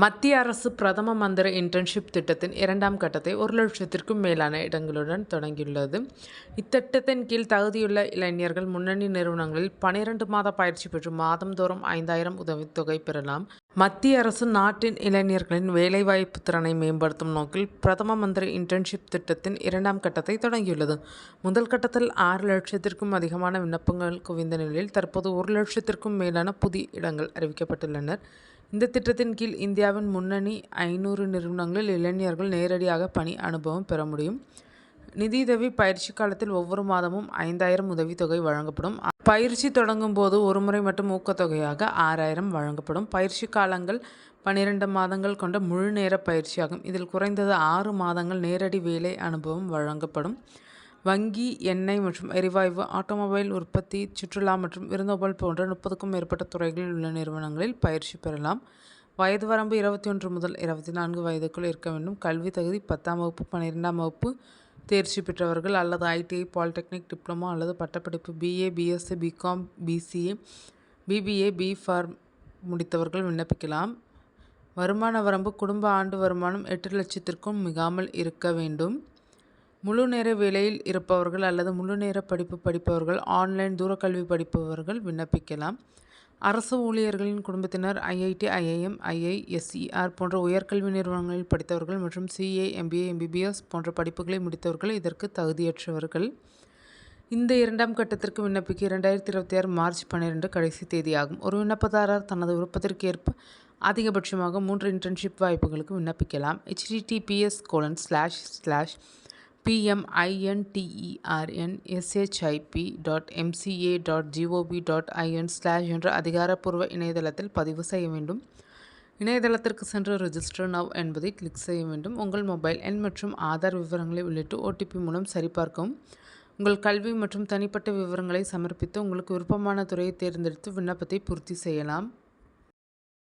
மத்திய அரசு பிரதம மந்திர இன்டர்ன்ஷிப் திட்டத்தின் இரண்டாம் கட்டத்தை ஒரு லட்சத்திற்கும் மேலான இடங்களுடன் தொடங்கியுள்ளது. இத்திட்டத்தின் கீழ் தகுதியுள்ள இளைஞர்கள் முன்னணி நிறுவனங்களில் பனிரெண்டு மாத பயிற்சி பெற்று மாதந்தோறும் ஐந்தாயிரம் உதவித்தொகை பெறலாம். மத்திய அரசு நாட்டின் இளைஞர்களின் வேலைவாய்ப்பு திறனை மேம்படுத்தும் நோக்கில் பிரதம மந்திரி இன்டர்ன்ஷிப் திட்டத்தின் இரண்டாம் கட்டத்தை தொடங்கியுள்ளது. முதல் கட்டத்தில் ஆறு லட்சத்திற்கும் அதிகமான விண்ணப்பங்கள் குவிந்த நிலையில் தற்போது ஒரு லட்சத்திற்கும் மேலான புதிய இடங்கள் அறிவிக்கப்பட்டுள்ளனர். இந்த திட்டத்தின் கீழ் இந்தியாவின் முன்னணி ஐநூறு நிறுவனங்களில் இளைஞர்கள் நேரடியாக பணி அனுபவம் பெற முடியும். நிதியுதவி பயிற்சி காலத்தில் ஒவ்வொரு மாதமும் ஐந்தாயிரம் உதவித்தொகை வழங்கப்படும். பயிற்சி தொடங்கும் போது ஒரு முறை மட்டும் ஊக்கத்தொகையாக ஆறாயிரம் வழங்கப்படும். பயிற்சி காலங்கள் பன்னிரெண்டு மாதங்கள் கொண்ட முழு நேர பயிற்சியாகும். இதில் குறைந்தது ஆறு மாதங்கள் நேரடி வேலை அனுபவம் வழங்கப்படும். வங்கி எண்ணெய் மற்றும் எரிவாயு ஆட்டோமொபைல் உற்பத்தி சுற்றுலா மற்றும் விருந்தோம்பல் போன்ற முப்பதுக்கும் மேற்பட்ட துறைகளில் உள்ள நிறுவனங்களில் பயிற்சி பெறலாம். வயது வரம்பு இருபத்தி ஒன்று முதல் இருபத்தி நான்கு வயதுக்குள் இருக்க வேண்டும். கல்வி தகுதி பத்தாம் வகுப்பு பன்னிரெண்டாம் வகுப்பு தேர்ச்சி பெற்றவர்கள் அல்லது ஐடிஐ பாலிடெக்னிக் டிப்ளமோ அல்லது பட்டப்படிப்பு BA BSc BCom BCA BBA B pharm முடித்தவர்கள் விண்ணப்பிக்கலாம். வருமான வரம்பு குடும்ப ஆண்டு வருமானம் எட்டு லட்சத்திற்கும் மிகாமல் இருக்க வேண்டும். முழு நேர வேலையில் இருப்பவர்கள் அல்லது முழு நேர படிப்பு படிப்பவர்கள் ஆன்லைன் தூரக்கல்வி படிப்பவர்கள் விண்ணப்பிக்கலாம். அரசு ஊழியர்களின் குடும்பத்தினர் ஐஐடி ஐஐஎம் ஐஐஎஸ்இஆர் போன்ற உயர்கல்வி நிறுவனங்களில் படித்தவர்கள் மற்றும் சிஏ எம்பிஏ எம்பிபிஎஸ் போன்ற படிப்புகளை முடித்தவர்கள் இதற்கு தகுதியற்றவர்கள். இந்த இரண்டாம் கட்டத்திற்கு விண்ணப்பிக்க இரண்டாயிரத்தி இருபத்தி ஆறு மார்ச் பன்னிரெண்டு கடைசி தேதியாகும். ஒரு விண்ணப்பதாரர் தனது விருப்பத்திற்கு ஏற்ப அதிகபட்சமாக மூன்று இன்டர்ன்ஷிப் வாய்ப்புகளுக்கு விண்ணப்பிக்கலாம். HTTPS colon slash slash PMINTERNSHIP dot MCA dot GOP dot IN slash என்ற அதிகாரப்பூர்வ இணையதளத்தில் பதிவு செய்ய வேண்டும். இணையதளத்திற்கு சென்று ரெஜிஸ்டர் நவ் என்பதை கிளிக் செய்ய வேண்டும். உங்கள் மொபைல் எண் மற்றும் ஆதார் விவரங்களை உள்ளிட்டு ஓடிபி மூலம் சரிபார்க்கவும். உங்கள் கல்வி மற்றும் தனிப்பட்ட விவரங்களை சமர்ப்பித்து உங்களுக்கு விருப்பமான துறையை தேர்ந்தெடுத்து விண்ணப்பத்தை பூர்த்தி செய்யலாம்.